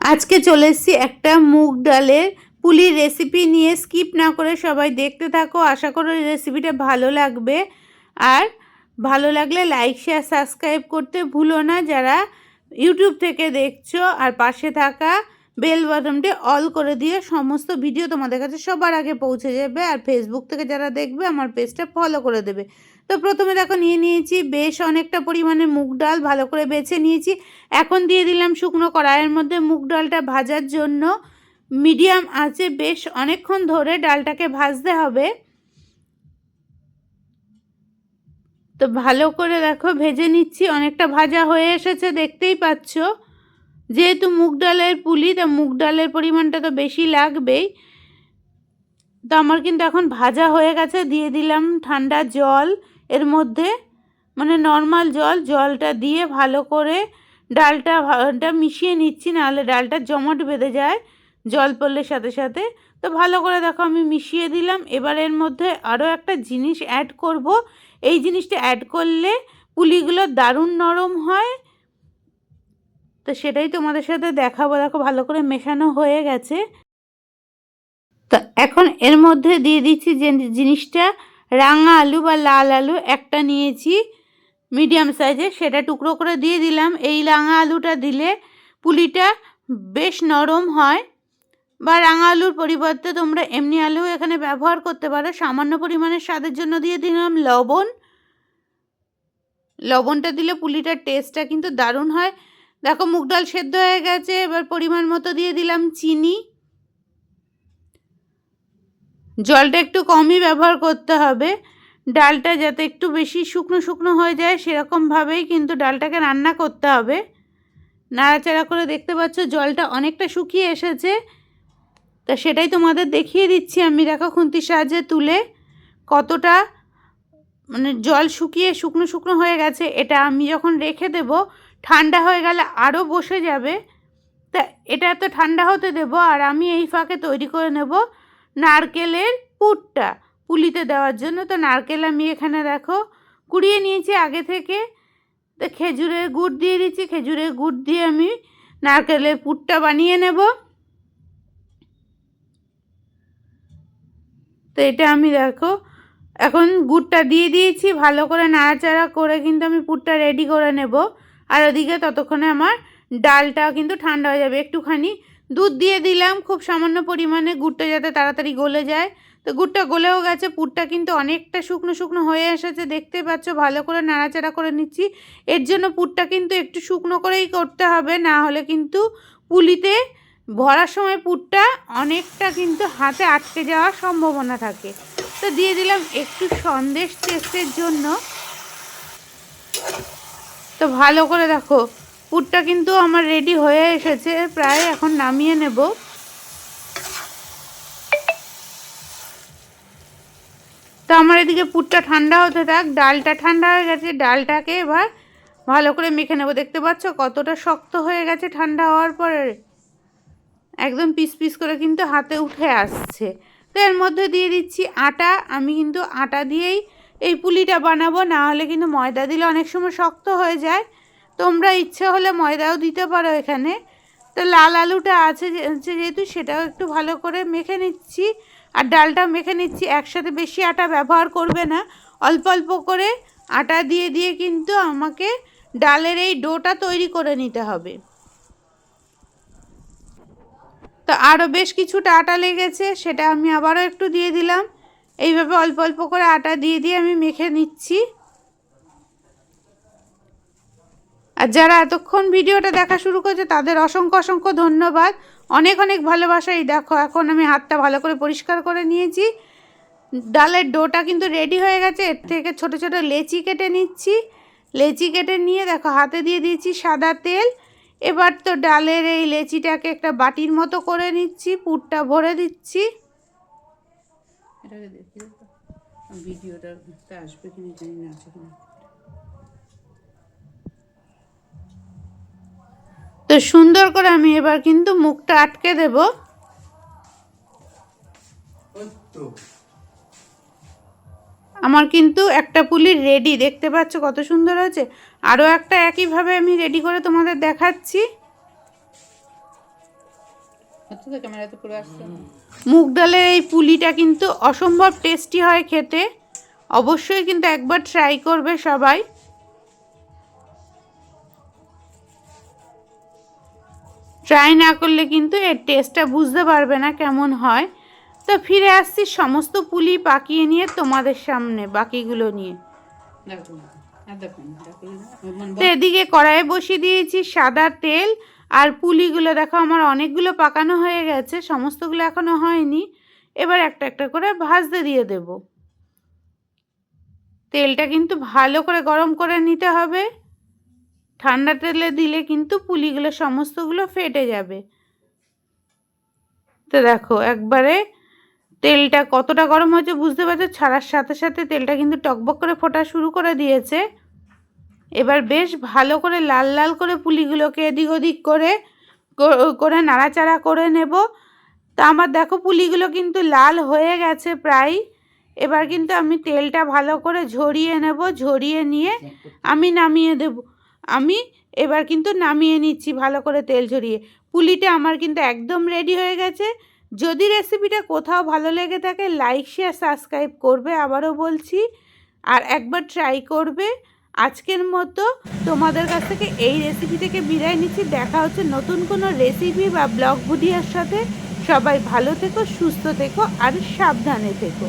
আজকে চলে এসেছি একটা মুগ ডালের পুলির রেসিপি নিয়ে। স্কিপ না করে সবাই দেখতে থাকো। আশা করো রেসিপিটা ভালো লাগবে। আর ভালো লাগলে লাইক শেয়ার সাবস্ক্রাইব করতে ভুলো না যারা ইউটিউব থেকে দেখছ। আর পাশে থাকা বেল বাটনটি অল করে দিয়ে সমস্ত ভিডিও তোমাদের কাছে সবার আগে পৌঁছে যাবে আর ফেসবুক থেকে যারা দেখবে আমার পেজটা ফলো করে দেবে। তো প্রথমে দেখো নিয়ে নিয়েছি বেশ অনেকটা পরিমাণে মুগ ডাল ভালো করে বেছে নিয়েছি। এখন দিয়ে দিলাম শুকনো কড়াইয়ের মধ্যে মুগ ডালটা ভাজার জন্য। মিডিয়াম আছে বেশ অনেকক্ষণ ধরে ডালটাকে ভাজতে হবে। তো ভালো করে দেখো ভেজে নিচ্ছি, অনেকটা ভাজা হয়ে এসেছে, দেখতেই পাচ্ছ। যেহেতু মুগ ডালের পুলি, তা মুগ ডালের পরিমাণটা তো বেশি লাগবেই। তো আমার কিন্তু এখন ভাজা হয়ে গেছে, দিয়ে দিলাম ঠান্ডা জল। এর মধ্যে মানে নর্মাল জল, জলটা দিয়ে ভালো করে ডালটা মিশিয়ে নিচ্ছি, নাহলে ডালটা জমাট বেঁধে যায় জল পড়লে সাথে সাথে। তো ভালো করে দেখো আমি মিশিয়ে দিলাম। এবার এর মধ্যে আরও একটা জিনিস অ্যাড করব। এই জিনিসটা অ্যাড করলে পুলিগুলো দারুণ নরম হয়। তো সেটাই তোমাদের সাথে দেখাবো। দেখো, ভালো করে মেশানো হয়ে গেছে। তো এখন এর মধ্যে দিয়ে দিচ্ছি যে জিনিসটা, রাঙা আলু বা লাল আলু একটা নিয়েছি, মিডিয়াম সাইজের সেটা টুকরো করে দিয়ে দিলাম। এই রাঙা আলুটা দিলে পুলিটা বেশ নরম হয় বা রাঙা আলুর পরিবর্তে তোমরা এমনি আলু এখানে ব্যবহার করতে পারো। সামান্য পরিমাণে স্বাদের জন্য দিয়ে দিলাম লবণ। লবণটা দিলে পুলিটার টেস্টটা কিন্তু দারুণ হয়। দেখো, মুগ ডাল সেদ্ধ হয়ে গেছে, এবার পরিমাণ মতো দিয়ে দিলাম চিনি। জলটা একটু কমই ব্যবহার করতে হবে। ডালটা যাতে একটু বেশি শুকনো শুকনো হয়ে যায় সেরকমভাবেই কিন্তু ডালটাকে রান্না করতে হবে। নাড়াচাড়া করে দেখতে পাচ্ছ, জলটা অনেকটা শুকিয়ে এসেছে। তা সেটাই তোমাদের দেখিয়ে দিচ্ছি আমি। দেখো, খুন্তির সাহায্যে তুলে কতটা মানে জল শুকিয়ে শুকনো শুকনো হয়ে গেছে, এটা আমি যখন রেখে দেব ঠান্ডা হয়ে গেলে আরও বসে যাবে। তা এটা তো ঠান্ডা হতে দেব, আর আমি এই ফাঁকে তৈরি করে নেব নারকেলের পুরটা পুলিতে দেওয়ার জন্য। তো নারকেল আমি এখানে দেখো কুড়িয়ে নিয়েছি আগে থেকে। তো খেজুরের গুড় দিয়ে দিচ্ছি, খেজুরের গুড় দিয়ে আমি নারকেলের পুরটা বানিয়ে নেব। তো এটা আমি দেখো এখন গুড়টা দিয়ে দিয়েছি, ভালো করে নাড়াচাড়া করে কিন্তু আমি পুরটা রেডি করে নেব। আর ওদিকে ততক্ষণে আমার ডালটা কিন্তু ঠান্ডা হয়ে যাবে। একটুখানি দুধ দিয়ে দিলাম, খুব সামান্য পরিমাণে গুড়টা যাতে তাড়াতাড়ি গলে যায়। তো গুড়টা গলেও গেছে, পুরটা কিন্তু অনেকটা শুকনো শুকনো হয়ে এসেছে, দেখতে পাচ্ছ, ভালো করে নাড়াচাড়া করে নিচ্ছি। এর জন্য পুরটা কিন্তু একটু শুকনো করেই করতে হবে, না হলে কিন্তু পুলিতে ভরার সময় পুরটা অনেকটা কিন্তু হাতে আটকে যাওয়ার সম্ভাবনা থাকে। তো দিয়ে দিলাম একটু সন্দেশ টেস্টের জন্য। তো ভালো করে দেখো। পুরটা কিন্তু আমার রেডি হয়ে এসেছে, প্রায় এখন নামিয়ে নেব। তো আমার এদিকে পুরটা ঠান্ডা হতে থাক, ডালটা ঠান্ডা হয়ে গেছে, ডালটাকে এবার ভালো করে মেখে নেব। দেখতে পাচ্ছ কতটা শক্ত হয়ে গেছে ঠান্ডা হওয়ার পরে। একদম পিস পিস করে কিন্তু হাতে উঠে আসছে। তো এর মধ্যে দিয়ে দিচ্ছি আটা। আমি কিন্তু আটা দিয়েই এই পুলিটা বানাবো, না হলে কিন্তু ময়দা দিলে অনেক সময় শক্ত হয়ে যায়। তোমরা ইচ্ছে হলে ময়দাও দিতে পারো এখানে। তো লাল আলুটা আছে যেহেতু সেটাও একটু ভালো করে মেখে নিচ্ছি। আর ডালটা মেখে নিচ্ছি, একসাথে বেশি আটা ব্যবহার করবে না। অল্প অল্প করে আটা দিয়ে দিয়ে কিন্তু আমাকে ডালের এই ডোটা তৈরি করে নিতে হবে। তো আরও বেশ কিছুটা আটা লেগেছে, সেটা আমি আবারও একটু দিয়ে দিলাম। এইভাবে অল্প অল্প করে আটা দিয়ে দিয়ে আমি মেখে নিচ্ছি। আর যারা এতক্ষণ ভিডিওটা দেখা শুরু করেছে, তাদের অসংখ্য অসংখ্য ধন্যবাদ। অনেক অনেক ভালোবাসা। এই দেখো, এখন আমি হাতটা ভালো করে পরিষ্কার করে নিয়েছি। ডালের ডোটা কিন্তু রেডি হয়ে গেছে। এর থেকে ছোট ছোট লেচি কেটে নিচ্ছি। লেচি কেটে নিয়ে দেখো, হাতে দিয়ে দিয়েছি সাদা তেল। এবার তো ডালের এই লেচিটাকে একটা বাটির মতো করে নিচ্ছি, পুরটা ভরে দিচ্ছি। এটাকে দেখি ভিডিওটা আসবে কিনা জানি না আছে কিনা তো সুন্দর করে আমি এবার কিন্তু মুখটা আটকে দেব। আমার কিন্তু একটা পুলি রেডি দেখতে পাচ্ছ কত সুন্দর হয়েছে? আরও একটা একইভাবে আমি রেডি করে তোমাদের দেখাচ্ছি। মুগ ডালের এই পুলিটা কিন্তু অসম্ভব টেস্টি হয় খেতে অবশ্যই কিন্তু একবার ট্রাই করবে সবাই ট্রাই না করলে কিন্তু এর টেস্টটা বুঝতে পারবে না কেমন হয় তো ফিরে আসছি সমস্ত পুলি পাকিয়ে নিয়ে তোমাদের সামনে বাকিগুলো নিয়ে মানে তো এদিকে কড়াইয়ে বসিয়ে দিয়েছি সাদা তেল আর পুলিগুলো দেখো, আমার অনেকগুলো পাকানো হয়ে গেছে, সমস্তগুলো এখনও হয়নি। এবার একটা একটা করে ভাজতে দিয়ে দেব। তেলটা কিন্তু ভালো করে গরম করে নিতে হবে। ঠান্ডা তেলে দিলে কিন্তু পুলিগুলো, সমস্তগুলো ফেটে যাবে। তো দেখো, একবারে তেলটা কতটা গরম হয়েছে বুঝতে পারছ? ছাড়ার সাথে সাথে তেলটা কিন্তু টকবক করে ফোটা শুরু করে দিয়েছে। এবার বেশ ভালো করে লাল লাল করে পুলিগুলোকে এদিক ওদিক করে করে নাড়াচাড়া করে নেব। তা আমার দেখো পুলিগুলো কিন্তু লাল হয়ে গেছে প্রায়। এবার কিন্তু আমি তেলটা ভালো করে ঝরিয়ে নেব, ঝরিয়ে নিয়ে আমি নামিয়ে দেব। আমি এবার কিন্তু নামিয়ে নিচ্ছি ভালো করে তেল ঝরিয়ে। পুলিটা আমার কিন্তু একদম রেডি হয়ে গেছে। যদি রেসিপিটা কোথাও ভালো লেগে থাকে লাইক শেয়ার সাবস্ক্রাইব করবে আবারও বলছি। আর একবার ট্রাই করবে। আজকের মতো তোমাদের কাছ থেকে এই রেসিপি থেকে বিদায় নিচ্ছি। দেখা হচ্ছে নতুন কোনো রেসিপি বা ব্লগ ভিডিওর সাথে। সবাই ভালো থেকো, সুস্থ থেকো, আর সাবধানে থেকো।